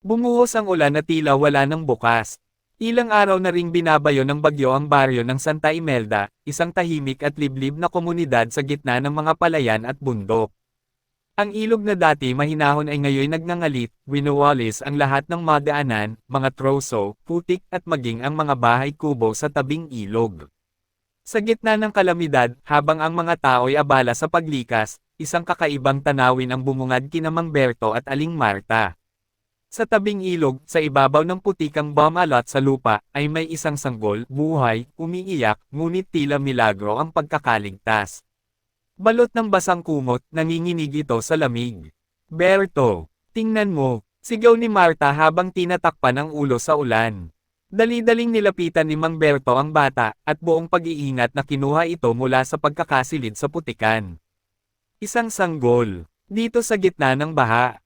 Bumuhos ang ulan na tila wala ng bukas. Ilang araw na ring binabayo ng bagyo ang baryo ng Santa Imelda, isang tahimik at liblib na komunidad sa gitna ng mga palayan at bundok. Ang ilog na dati mahinahon ay ngayon nagngangalit, winuwalis ang lahat ng madaanan, mga troso, putik at maging ang mga bahay kubo sa tabing ilog. Sa gitna ng kalamidad, habang ang mga tao'y abala sa paglikas, isang kakaibang tanawin ang bumungad kina Mang Berto at Aling Marta. Sa tabing ilog, sa ibabaw ng putikang bumalot sa lupa, ay may isang sanggol, buhay, umiiyak, ngunit tila milagro ang pagkakaligtas. Balot ng basang kumot, nanginginig ito sa lamig. Berto, tingnan mo, sigaw ni Marta habang tinatakpan ang ulo sa ulan. Dali-daling nilapitan ni Mang Berto ang bata, at buong pag-iingat na kinuha ito mula sa pagkakasilid sa putikan. Isang sanggol, dito sa gitna ng baha.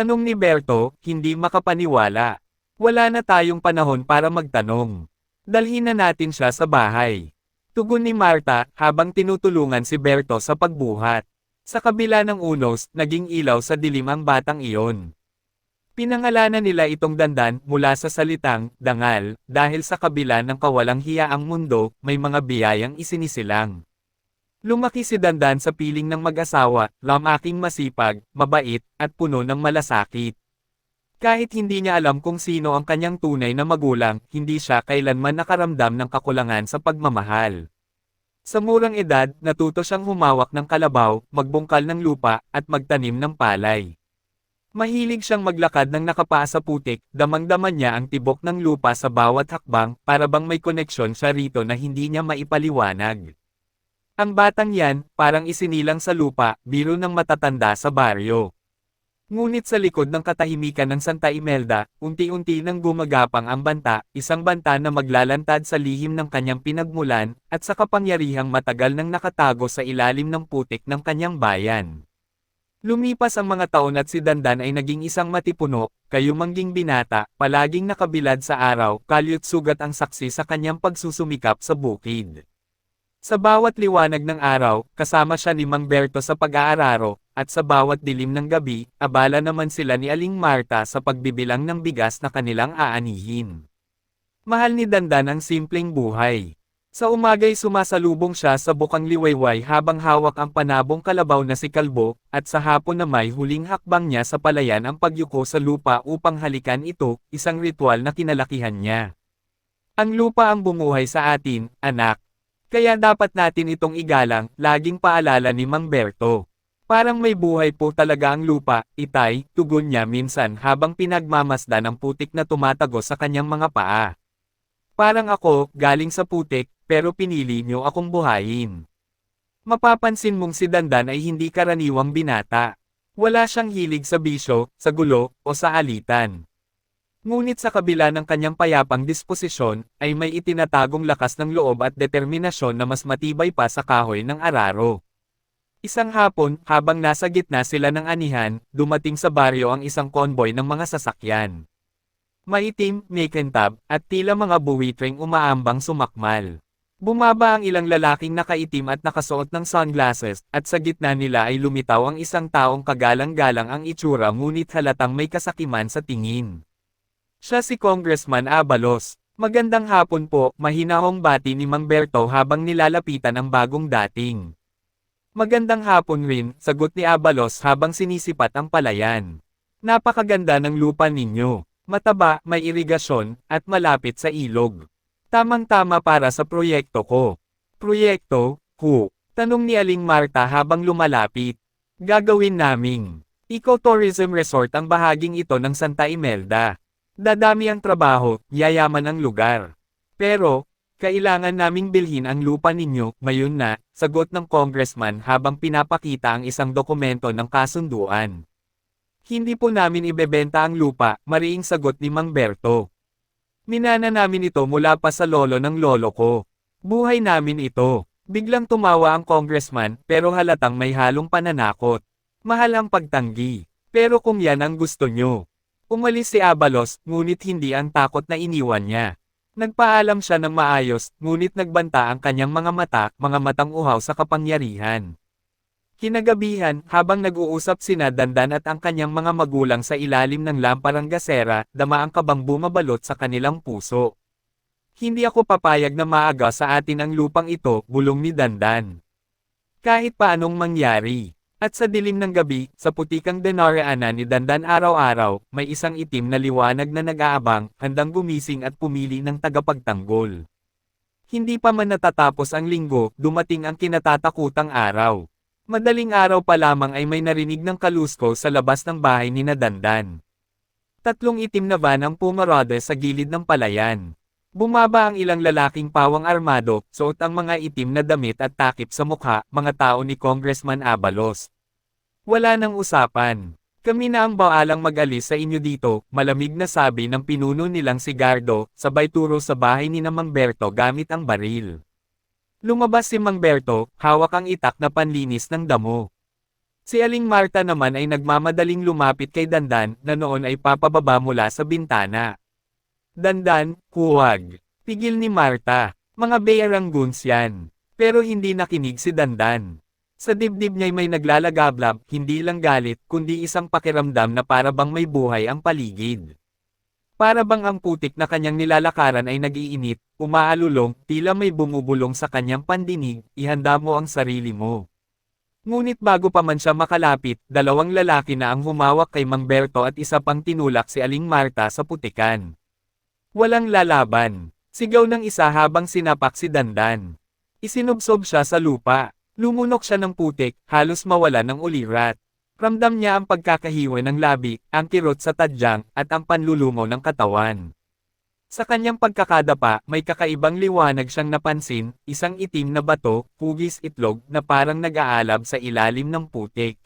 Tanong ni Berto, hindi makapaniwala. Wala na tayong panahon para magtanong. Dalhin na natin siya sa bahay. Tugon ni Marta, habang tinutulungan si Berto sa pagbuhat. Sa kabila ng unos, naging ilaw sa dilim ang batang iyon. Pinangalanan nila itong dandan mula sa salitang, dangal, dahil sa kabila ng kawalang hiyaang mundo, may mga biyayang isinisilang. Lumaki si Dandan sa piling ng mag-asawa, lamaking masipag, mabait, at puno ng malasakit. Kahit hindi niya alam kung sino ang kanyang tunay na magulang, hindi siya kailanman nakaramdam ng kakulangan sa pagmamahal. Sa murang edad, natuto siyang humawak ng kalabaw, magbungkal ng lupa, at magtanim ng palay. Mahilig siyang maglakad ng nakapaa sa putik, damang-daman niya ang tibok ng lupa sa bawat hakbang, para bang may koneksyon siya rito na hindi niya maipaliwanag. Ang batang yan, parang isinilang sa lupa, biro ng matatanda sa baryo. Ngunit sa likod ng katahimikan ng Santa Imelda, unti-unti nang gumagapang ang banta, isang banta na maglalantad sa lihim ng kanyang pinagmulan, at sa kapangyarihang matagal nang nakatago sa ilalim ng putik ng kanyang bayan. Lumipas ang mga taon at si Dandan ay naging isang matipuno, kayumangging binata, palaging nakabilad sa araw, kalyot sugat ang saksi sa kanyang pagsusumikap sa bukid. Sa bawat liwanag ng araw, kasama siya ni Mang Berto sa pag-aararo, at sa bawat dilim ng gabi, abala naman sila ni Aling Marta sa pagbibilang ng bigas na kanilang aanihin. Mahal ni Dandan ang simpleng buhay. Sa umagay sumasalubong siya sa bukang liwayway habang hawak ang panabong kalabaw na si Kalbo, at sa hapon na may huling hakbang niya sa palayan ang pagyuko sa lupa upang halikan ito, isang ritual na kinalakihan niya. Ang lupa ang bumuhay sa atin, anak. Kaya dapat natin itong igalang, laging paalala ni Mang Berto. Parang may buhay po talaga ang lupa, itay, tugon niya minsan habang pinagmamasdan ang putik na tumatago sa kanyang mga paa. Parang ako, galing sa putik, pero pinili niyo akong buhayin. Mapapansin mong si Dandan ay hindi karaniwang binata. Wala siyang hilig sa bisyo, sa gulo, o sa alitan. Ngunit sa kabila ng kanyang payapang disposisyon, ay may itinatagong lakas ng loob at determinasyon na mas matibay pa sa kahoy ng araro. Isang hapon, habang nasa gitna sila ng anihan, dumating sa baryo ang isang konboy ng mga sasakyan. Maitim, makintab, at tila mga buwitreng umaambang sumakmal. Bumaba ang ilang lalaking nakaitim at nakasuot ng sunglasses, at sa gitna nila ay lumitaw ang isang taong kagalang-galang ang itsura ngunit halatang may kasakiman sa tingin. Siya si Congressman Abalos. Magandang hapon po, mahinahong bati ni Mang Berto habang nilalapitan ang bagong dating. Magandang hapon rin, sagot ni Abalos habang sinisipat ang palayan. Napakaganda ng lupa ninyo. Mataba, may irigasyon, at malapit sa ilog. Tamang-tama para sa proyekto ko. Proyekto, who? Tanong ni Aling Marta habang lumalapit. Gagawin naming Ecotourism Resort ang bahaging ito ng Santa Imelda. Dadami ang trabaho, yayaman ang lugar. Pero, kailangan naming bilhin ang lupa ninyo, ngayon na, sagot ng congressman habang pinapakita ang isang dokumento ng kasunduan. Hindi po namin ibebenta ang lupa, mariing sagot ni Mang Berto. Minana namin ito mula pa sa lolo ng lolo ko. Buhay namin ito. Biglang tumawa ang congressman, pero halatang may halong pananakot. Mahal ang pagtanggi. Pero kung yan ang gusto nyo. Umalis si Abalos, ngunit hindi ang takot na iniwan niya. Nagpaalam siya ng maayos, ngunit nagbanta ang kanyang mga mata, mga matang uhaw sa kapangyarihan. Kinagabihan, habang nag-uusap sina Dandan at ang kanyang mga magulang sa ilalim ng lamparang gasera, dama ang kabang bumabalot sa kanilang puso. Hindi ako papayag na maaga sa atin ang lupang ito, bulong ni Dandan. Kahit paanong mangyari. At sa dilim ng gabi, sa putikang denaraanan ni Dandan araw-araw, may isang itim na liwanag na nag-aabang, handang gumising at pumili ng tagapagtanggol. Hindi pa man natatapos ang linggo, dumating ang kinatatakutang araw. Madaling araw pa lamang ay may narinig ng kalusko sa labas ng bahay ni Nadandan. Tatlong itim na van ang pumarada sa gilid ng palayan. Bumaba ang ilang lalaking pawang armado, suot ang mga itim na damit at takip sa mukha, mga tao ni Congressman Abalos. Wala nang usapan. Kami na ang baalang mag-alis sa inyo dito, malamig na sabi ng pinuno nilang si Gardo, sabay turo sa bahay ni na Mang Berto gamit ang baril. Lumabas si Mang Berto, hawak ang itak na panlinis ng damo. Si Aling Marta naman ay nagmamadaling lumapit kay Dandan, na noon ay papababa mula sa bintana. Dandan, huwag. Pigil ni Marta. Mga bearangguns yan. Pero hindi nakinig si Dandan. Sa dibdib niya'y may naglalagablab, hindi lang galit, kundi isang pakiramdam na para bang may buhay ang paligid. Para bang ang putik na kanyang nilalakaran ay nag-iinit, umaalulong, tila may bumubulong sa kanyang pandinig, ihanda mo ang sarili mo. Ngunit bago pa man siya makalapit, dalawang lalaki na ang humawak kay Mang Berto at isa pang tinulak si Aling Marta sa putikan. Walang lalaban. Sigaw ng isa habang sinapak si Dandan. Isinubsob siya sa lupa. Lumunok siya ng putik, halos mawala ng ulirat. Ramdam niya ang pagkakahiwa ng labi, ang kirot sa tadyang, at ang panlulumo ng katawan. Sa kanyang pagkakadapa, may kakaibang liwanag siyang napansin, isang itim na bato, hugis itlog, na parang nag-aalab sa ilalim ng putik.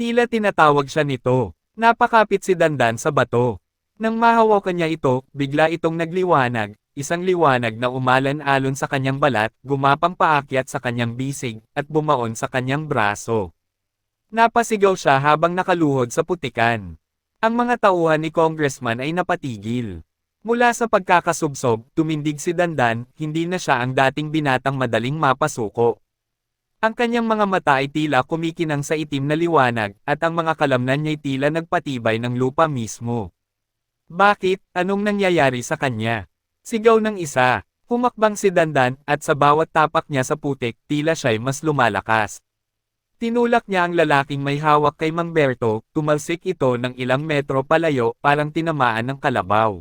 Tila tinatawag siya nito. Napakapit si Dandan sa bato. Nang mahawakan niya ito, bigla itong nagliwanag, isang liwanag na umalan-alon sa kanyang balat, gumapang paakyat sa kanyang bisig, at bumaon sa kanyang braso. Napasigaw siya habang nakaluhod sa putikan. Ang mga tauhan ni Congressman ay napatigil. Mula sa pagkakasubsob, tumindig si Dandan, hindi na siya ang dating binatang madaling mapasuko. Ang kanyang mga mata ay tila kumikinang sa itim na liwanag, at ang mga kalamnan niya'y tila nagpatibay ng lupa mismo. Bakit? Anong nangyayari sa kanya? Sigaw ng isa. Humakbang si Dandan, at sa bawat tapak niya sa putik, tila siya'y mas lumalakas. Tinulak niya ang lalaking may hawak kay Mang Berto, tumalsik ito ng ilang metro palayo, parang tinamaan ng kalabaw.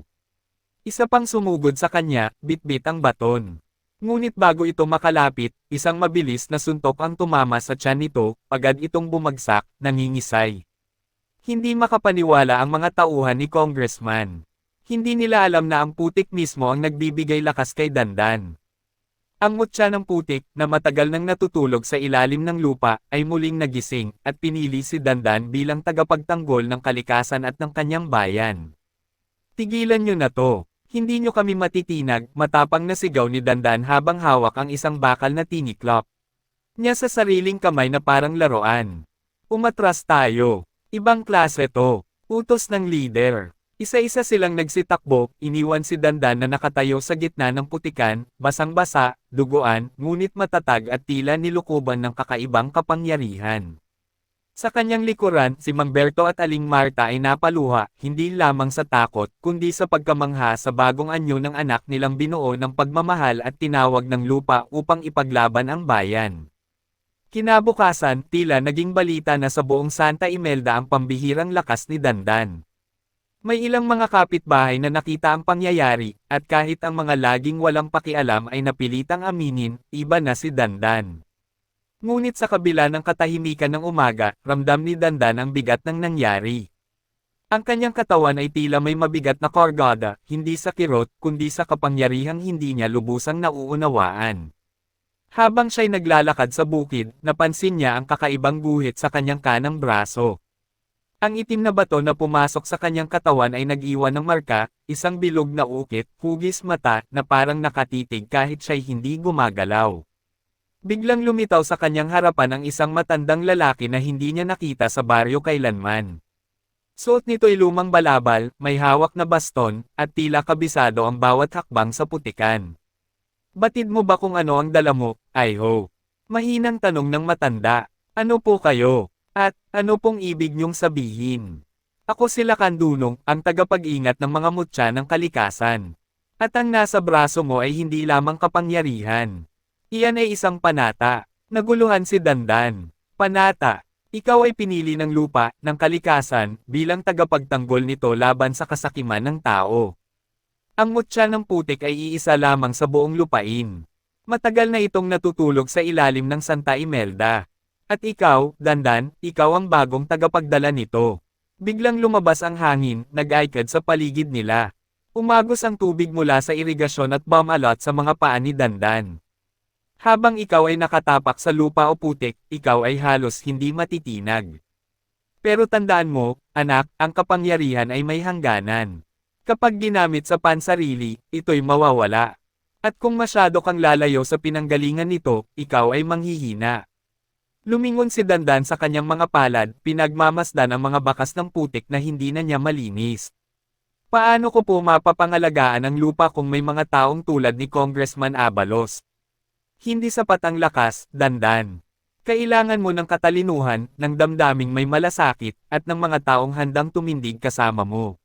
Isa pang sumugod sa kanya, bitbit ang baton. Ngunit bago ito makalapit, isang mabilis na suntok ang tumama sa tiyan nito, agad itong bumagsak, nangingisay. Hindi makapaniwala ang mga tauhan ni Congressman. Hindi nila alam na ang putik mismo ang nagbibigay lakas kay Dandan. Ang mutya ng putik, na matagal nang natutulog sa ilalim ng lupa, ay muling nagising, at pinili si Dandan bilang tagapagtanggol ng kalikasan at ng kanyang bayan. Tigilan nyo na to. Hindi nyo kami matitinag, matapang na sigaw ni Dandan habang hawak ang isang bakal na tiniklop. Niya sa sariling kamay na parang laruan. Umatras tayo. Ibang klase to. Utos ng leader. Isa-isa silang nagsitakbo, iniwan si Dandan na nakatayo sa gitna ng putikan, basang-basa, duguan, ngunit matatag at tila nilukuban ng kakaibang kapangyarihan. Sa kanyang likuran, si Mangberto at Aling Marta ay napaluha, hindi lamang sa takot, kundi sa pagkamangha sa bagong anyo ng anak nilang binuo ng pagmamahal at tinawag ng lupa upang ipaglaban ang bayan. Kinabukasan, tila naging balita na sa buong Santa Imelda ang pambihirang lakas ni Dandan. May ilang mga kapitbahay na nakita ang pangyayari, at kahit ang mga laging walang pakialam ay napilitang aminin, iba na si Dandan. Ngunit sa kabila ng katahimikan ng umaga, ramdam ni Dandan ang bigat ng nangyari. Ang kanyang katawan ay tila may mabigat na kargada, hindi sa kirot, kundi sa kapangyarihang hindi niya lubusang nauunawaan. Habang siya'y naglalakad sa bukid, napansin niya ang kakaibang guhit sa kanyang kanang braso. Ang itim na bato na pumasok sa kanyang katawan ay nag-iwan ng marka, isang bilog na ukit, hugis mata, na parang nakatitig kahit siya'y hindi gumagalaw. Biglang lumitaw sa kanyang harapan ang isang matandang lalaki na hindi niya nakita sa baryo kailanman. Suot nito'y lumang balabal, may hawak na baston, at tila kabisado ang bawat hakbang sa putikan. Batid mo ba kung ano ang dala mo, ay? Mahinang tanong ng matanda. Ano po kayo? At, ano pong ibig niyong sabihin? Ako sila Kandunong, ang tagapag-ingat ng mga mutya ng kalikasan. At ang nasa braso mo ay hindi lamang kapangyarihan. Iyan ay isang panata. Naguluhan si Dandan. Panata. Ikaw ay pinili ng lupa, ng kalikasan, bilang tagapagtanggol nito laban sa kasakiman ng tao. Ang mutya ng putik ay iisa lamang sa buong lupain. Matagal na itong natutulog sa ilalim ng Santa Imelda. At ikaw, Dandan, ikaw ang bagong tagapagdala nito. Biglang lumabas ang hangin, nag-aikad sa paligid nila. Umagos ang tubig mula sa irigasyon at bumalot sa mga paa ni Dandan. Habang ikaw ay nakatapak sa lupa o putik, ikaw ay halos hindi matitinag. Pero tandaan mo, anak, ang kapangyarihan ay may hangganan. Kapag ginamit sa pansarili, ito'y mawawala. At kung masyado kang lalayo sa pinanggalingan nito, ikaw ay manghihina. Lumingon si Dandan sa kanyang mga palad, pinagmamasdan ang mga bakas ng putik na hindi na niya malinis. Paano ko po mapapangalagaan ang lupa kung may mga taong tulad ni Congressman Abalos? Hindi sapat ang lakas, Dandan. Kailangan mo ng katalinuhan, ng damdaming may malasakit, at ng mga taong handang tumindig kasama mo.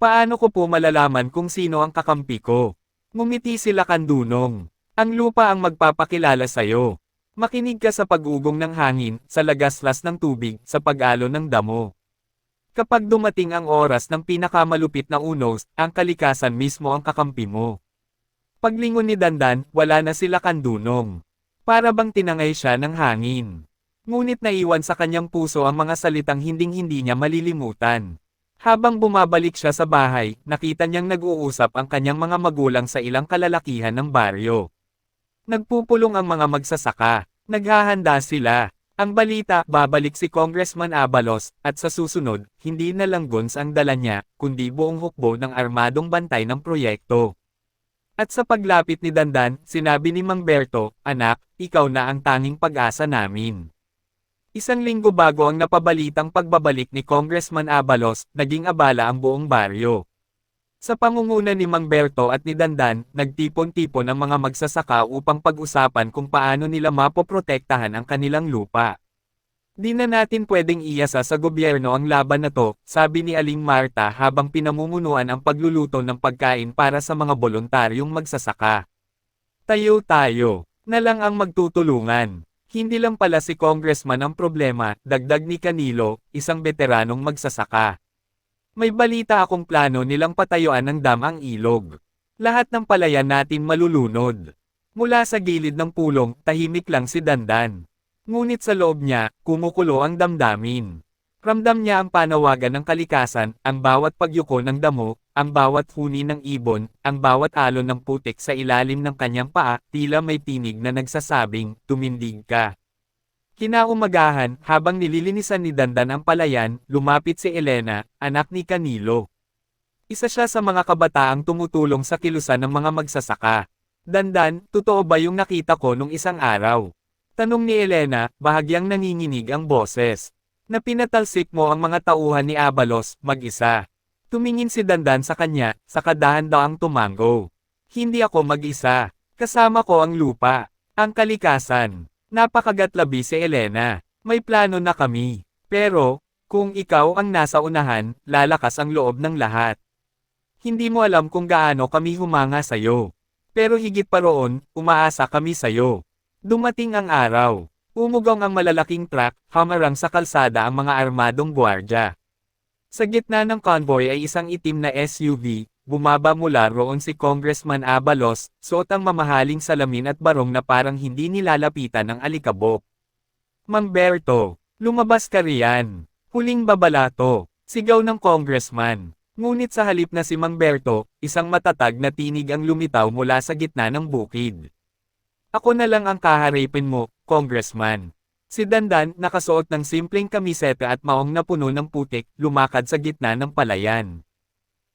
Paano ko po malalaman kung sino ang kakampi ko? Ngumiti sila kandunong. Ang lupa ang magpapakilala sa'yo. Makinig ka sa pag-ugong ng hangin, sa lagaslas ng tubig, sa pag-alo ng damo. Kapag dumating ang oras ng pinakamalupit na unos, ang kalikasan mismo ang kakampi mo. Paglingon ni Dandan, wala na sila kandunong. Para bang tinangay siya ng hangin. Ngunit naiwan sa kanyang puso ang mga salitang hinding-hindi niya malilimutan. Habang bumabalik siya sa bahay, nakita niyang nag-uusap ang kanyang mga magulang sa ilang kalalakihan ng baryo. Nagpupulong ang mga magsasaka. Naghahanda sila. Ang balita, babalik si Congressman Abalos, at sa susunod, hindi na lang guns ang dala niya, kundi buong hukbo ng armadong bantay ng proyekto. At sa paglapit ni Dandan, sinabi ni Mang Berto, Anak, ikaw na ang tanging pag-asa namin. Isang linggo bago ang napabalitang pagbabalik ni Congressman Abalos, naging abala ang buong baryo. Sa pangunguna ni Mang Berto at ni Dandan, nagtipon-tipon ang mga magsasaka upang pag-usapan kung paano nila mapoprotektahan ang kanilang lupa. Di na natin pwedeng iyasa sa gobyerno ang laban na to, sabi ni Aling Marta habang pinamumunuan ang pagluluto ng pagkain para sa mga voluntaryong magsasaka. Tayo tayo, na lang ang magtutulungan. Hindi lang pala si congressman ang problema, dagdag ni Canilo, isang veteranong magsasaka. May balita akong plano nilang patayuan ng dam ang ilog. Lahat ng palayan natin malulunod. Mula sa gilid ng pulong, tahimik lang si Dandan. Ngunit sa loob niya, kumukulo ang damdamin. Ramdam niya ang panawagan ng kalikasan, ang bawat pagyuko ng damo, ang bawat huni ng ibon, ang bawat alon ng putik sa ilalim ng kanyang paa, tila may tinig na nagsasabing, tumindig ka. Kinaumagahan, habang nililinisan ni Dandan ang palayan, lumapit si Elena, anak ni Canilo. Isa siya sa mga kabataang tumutulong sa kilusan ng mga magsasaka. Dandan, totoo ba yung nakita ko nung isang araw? Tanong ni Elena, bahagyang nanginginig ang boses. Na pinatalsik mo ang mga tauhan ni Abalos, mag-isa. Tumingin si Dandan sa kanya, sa kadahan-daang tumango. Hindi ako mag-isa. Kasama ko ang lupa. Ang kalikasan. Napakagatlabi si Elena. May plano na kami. Pero, kung ikaw ang nasa unahan, lalakas ang loob ng lahat. Hindi mo alam kung gaano kami humanga sa'yo. Pero higit pa roon, umaasa kami sa'yo. Dumating ang araw. Umugong ang malalaking truck, hamarang sa kalsada ang mga armadong gwardya. Sa gitna ng convoy ay isang itim na SUV, bumaba mula roon si Congressman Abalos, suot ang mamahaling salamin at barong na parang hindi nilalapitan ng alikabok. Mamberto, lumabas ka riyan. Huling babalato, sigaw ng congressman. Ngunit sa halip na si Mamberto, isang matatag na tinig ang lumitaw mula sa gitna ng bukid. Ako na lang ang kaharapin mo, congressman. Si Dandan, nakasuot ng simpleng kamiseta at maong na puno ng putik, lumakad sa gitna ng palayan.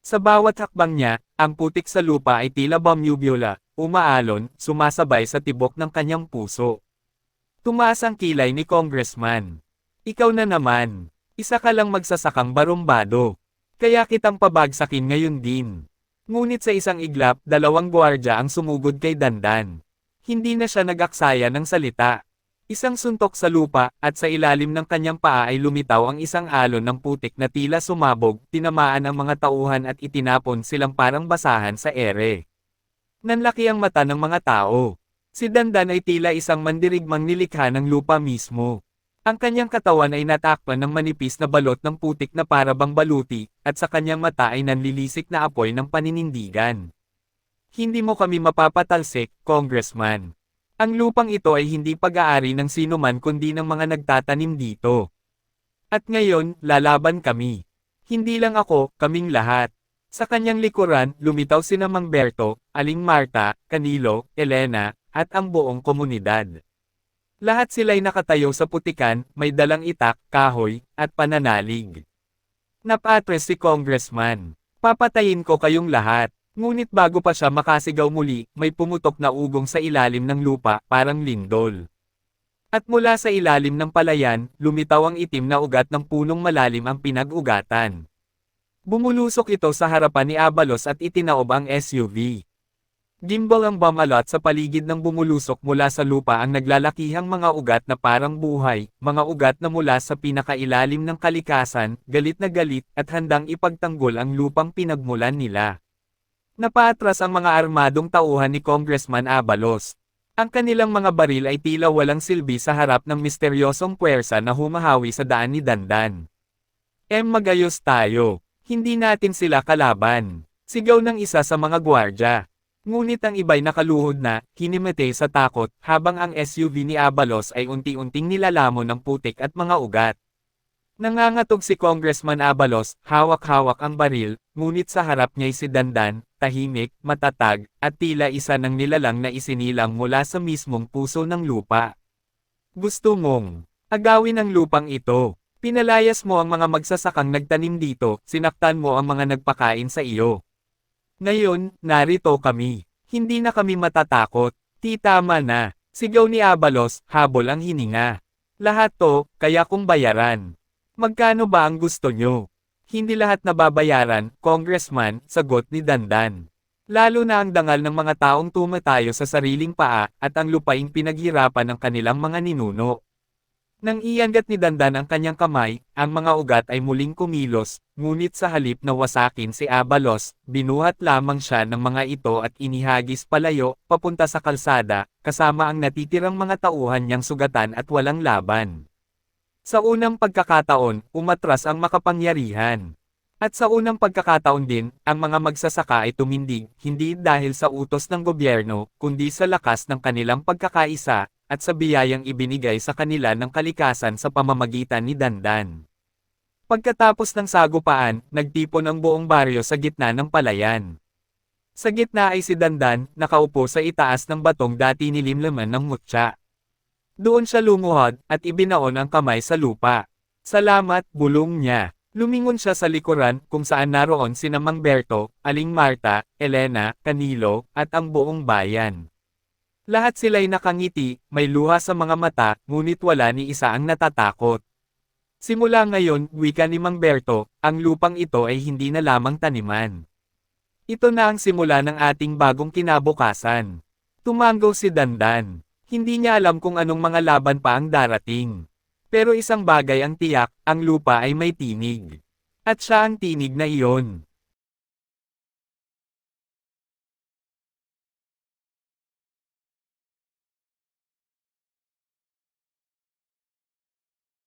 Sa bawat hakbang niya, ang putik sa lupa ay tila bomubula, umaalon, sumasabay sa tibok ng kanyang puso. Tumaas ang kilay ni Congressman. Ikaw na naman. Isa ka lang magsasakang barumbado. Kaya kitang pabagsakin ngayon din. Ngunit sa isang iglap, dalawang gwardya ang sumugod kay Dandan. Hindi na siya nag-aksaya ng salita. Isang suntok sa lupa, at sa ilalim ng kanyang paa ay lumitaw ang isang alon ng putik na tila sumabog, tinamaan ang mga tauhan at itinapon silang parang basahan sa ere. Nanlaki ang mata ng mga tao. Si Dandan ay tila isang mandirigmang nilikha ng lupa mismo. Ang kanyang katawan ay natakpan ng manipis na balot ng putik na parabang baluti, at sa kanyang mata ay nanlilisik na apoy ng paninindigan. Hindi mo kami mapapatalsik, Congressman. Ang lupang ito ay hindi pag-aari ng sino man kundi ng mga nagtatanim dito. At ngayon, lalaban kami. Hindi lang ako, kaming lahat. Sa kanyang likuran, lumitaw sina Mang Berto, Aling Marta, Canilo, Elena, at ang buong komunidad. Lahat sila'y nakatayo sa putikan, may dalang itak, kahoy, at pananalig. Napatres si Congressman. Papatayin ko kayong lahat. Ngunit bago pa siya makasigaw muli, may pumutok na ugong sa ilalim ng lupa, parang lindol. At mula sa ilalim ng palayan, lumitaw ang itim na ugat ng punong malalim ang pinag-ugatan. Bumulusok ito sa harapan ni Abalos at itinaob ang SUV. Gimbal ang bumalot sa paligid ng bumulusok mula sa lupa ang naglalakihang mga ugat na parang buhay, mga ugat na mula sa pinakailalim ng kalikasan, galit na galit, at handang ipagtanggol ang lupang pinagmulan nila. Napaatras ang mga armadong tauhan ni Congressman Abalos. Ang kanilang mga baril ay tila walang silbi sa harap ng misteryosong puwersa na humahawi sa daan ni Dandan. Em magayos tayo. Hindi natin sila kalaban. Sigaw ng isa sa mga gwardya. Ngunit ang iba'y nakaluhod na, hinimete sa takot, habang ang SUV ni Abalos ay unti-unting nilalamon ng putik at mga ugat. Nangangatog si Congressman Abalos, hawak-hawak ang baril, ngunit sa harap niya'y si Dandan, tahimik, matatag, at tila isa ng nilalang na isinilang mula sa mismong puso ng lupa. Gusto mong agawin ang lupang ito. Pinalayas mo ang mga magsasakang nagtanim dito, sinaktan mo ang mga nagpakain sa iyo. Ngayon, narito kami. Hindi na kami matatakot. Titama na. Sigaw ni Abalos, habol ang hininga. Lahat to, kaya kong bayaran. Magkano ba ang gusto nyo? Hindi lahat nababayaran, Congressman, sagot ni Dandan. Lalo na ang dangal ng mga taong tumatayo sa sariling paa, at ang lupaing pinaghirapan ng kanilang mga ninuno. Nang iangat ni Dandan ang kanyang kamay, ang mga ugat ay muling kumilos, ngunit sa halip na wasakin si Abalos, binuhat lamang siya ng mga ito at inihagis palayo, papunta sa kalsada, kasama ang natitirang mga tauhan niyang sugatan at walang laban. Sa unang pagkakataon, umatras ang makapangyarihan. At sa unang pagkakataon din, ang mga magsasaka ay tumindig, hindi dahil sa utos ng gobyerno, kundi sa lakas ng kanilang pagkakaisa, at sa biyayang ibinigay sa kanila ng kalikasan sa pamamagitan ni Dandan. Pagkatapos ng sagupaan, nagtipon ang buong baryo sa gitna ng palayan. Sa gitna ay si Dandan, nakaupo sa itaas ng batong dati nilimlaman ng mutya. Doon siya lumuhod, at ibinaon ang kamay sa lupa. Salamat, bulong niya. Lumingon siya sa likuran, kung saan naroon sina Mang Berto, Aling Marta, Elena, Canilo, at ang buong bayan. Lahat sila'y nakangiti, may luha sa mga mata, ngunit wala ni isa ang natatakot. Simula ngayon, wika ni Mang Berto, ang lupang ito ay hindi na lamang taniman. Ito na ang simula ng ating bagong kinabukasan. Tumanggaw si Dandan. Hindi niya alam kung anong mga laban pa ang darating. Pero isang bagay ang tiyak, ang lupa ay may tinig. At siya ang tinig na iyon.